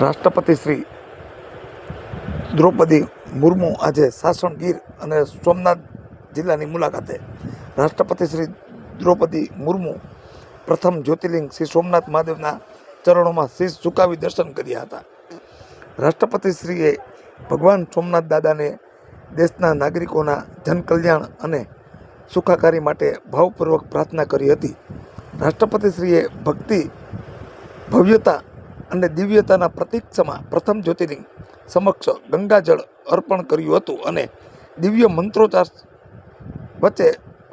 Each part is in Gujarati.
રાષ્ટ્રપતિ શ્રી દ્રૌપદી મુર્મુ આજે સાસણ ગીર અને સોમનાથ જિલ્લાની મુલાકાતે. રાષ્ટ્રપતિ શ્રી દ્રૌપદી મુર્મુ પ્રથમ જ્યોતિર્લિંગ શ્રી સોમનાથ મહાદેવના ચરણોમાં શીશ ઝુકાવી દર્શન કર્યા હતા. રાષ્ટ્રપતિશ્રીએ ભગવાન સોમનાથ દાદાને દેશના નાગરિકોના જનકલ્યાણ અને સુખાકારી માટે ભાવપૂર્વક પ્રાર્થના કરી હતી. રાષ્ટ્રપતિશ્રીએ ભક્તિ, ભવ્યતા અને દિવ્યતાના પ્રતીક સમા પ્રથમ જ્યોતિર્લિંગ સમક્ષ ગંગાજળ અર્પણ કર્યું હતું અને દિવ્ય મંત્રોચ્ચાર વચ્ચે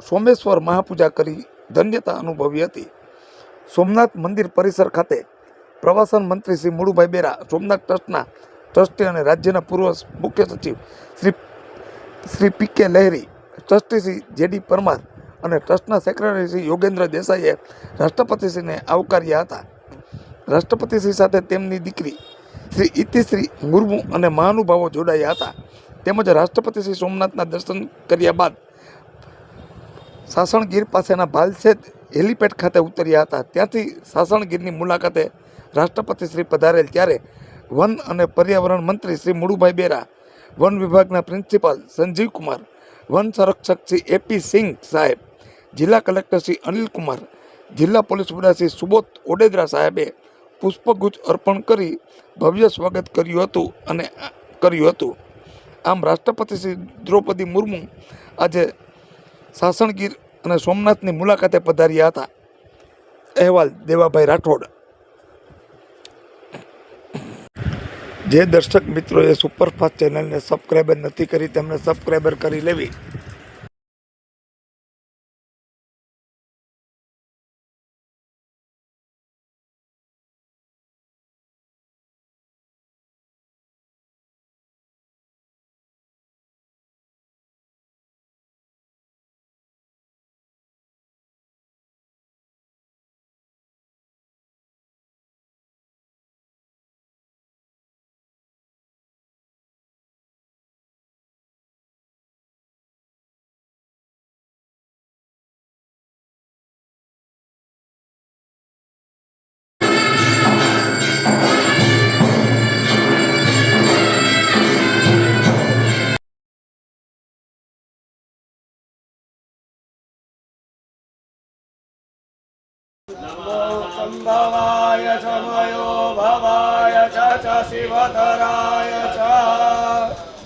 સોમેશ્વર મહાપૂજા કરી ધન્યતા અનુભવી હતી. સોમનાથ મંદિર પરિસર ખાતે પ્રવાસન મંત્રી શ્રી મુળુભાઈ બેરા, સોમનાથ ટ્રસ્ટના ટ્રસ્ટી અને રાજ્યના પૂર્વ મુખ્ય સચિવ Shri Shri P K Laheri, trustee Shri J D Parmar અને ટ્રસ્ટના સેક્રેટરી શ્રી યોગેન્દ્ર દેસાઈએ રાષ્ટ્રપતિશ્રીને આવકાર્યા હતા. રાષ્ટ્રપતિશ્રી સાથે તેમની દીકરી શ્રી ઇતિશ્રી મુર્મુ અને મહાનુભાવો જોડાયા હતા. તેમજ રાષ્ટ્રપતિ શ્રી સોમનાથના દર્શન કર્યા બાદ સાસણગીર પાસેના ભાલસેદ હેલીપેડ ખાતે ઉતર્યા હતા. ત્યાંથી સાસણગીરની મુલાકાતે રાષ્ટ્રપતિ શ્રી પધારેલ ત્યારે વન અને પર્યાવરણ મંત્રી શ્રી મુળુભાઈ બેરા, વન વિભાગના પ્રિન્સિપાલ સંજીવ કુમાર, વન સંરક્ષક શ્રી એપી સિંહ સાહેબ, જિલ્લા કલેક્ટર શ્રી અનિલ કુમાર, જિલ્લા પોલીસ વડા શ્રી સુબોધ ઓડેદરા સાહેબે પુષ્પગુચ્છ અર્પણ કરી ભવ્ય સ્વાગત કર્યું હતું અને કર્યું હતું. આમ રાષ્ટ્રપતિ શ્રી દ્રૌપદી મુર્મુ આજે સાસણગીર અને સોમનાથની મુલાકાતે પધાર્યા હતા. અહેવાલ દેવાભાઈ રાઠોડ. જે દર્શક મિત્રોએ સુપરફાસ્ટ ચેનલને સબસ્ક્રાઈબર નથી કરી તેમણે સબસ્ક્રાઈબર કરી લેવી. સંભવાય ચ મયો ભવાય ચ ચ શિવધરાય ચ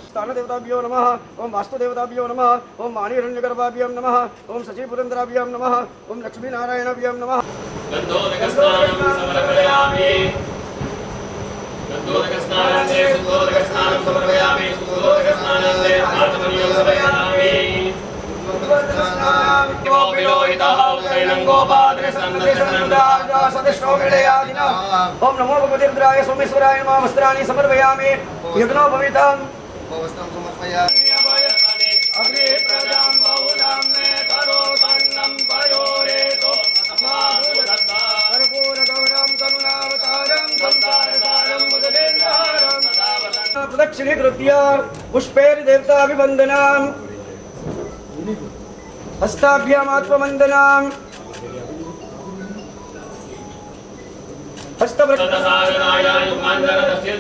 સ્થાનદેવતાભ્યો નમઃ ઓમ વાસ્તુદેવતાભ્યો નમઃ ઓમ માણિરણ્યગર્ભાભ્યમ નમઃ ઓમ સચિપુરંદરાભ્યમ નમઃ ઓમ લક્ષ્મીનારાયણાભ્યમ નમઃ ગંધોદકસ્નાનમ સમર્પયામિ ગંધોદકસ્નાનમ સુંદોદક ॐ नमो भगवते रुद्राय सोमेश्वराय नमः वस्त्राणि समर्पयामि। यज्ञो भवितम्। उपवस्त्रं समर्पयामि। अग्रे प्रजां बहुलां मे करो तन्नं पयोरेतो कर्पूरगौरं करुणावतारं संसारसारं मुदलेन्द्रहारं प्रदक्षिणीकृत्य पुष्पैर्देवताभिवन्दनाम्। हस्ताभ्यामात्मवन्दनाम्। हस्तवृक्ष ततसागराय युगान्तरदस्य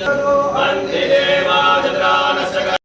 वन्दे देवाजत्रानस्य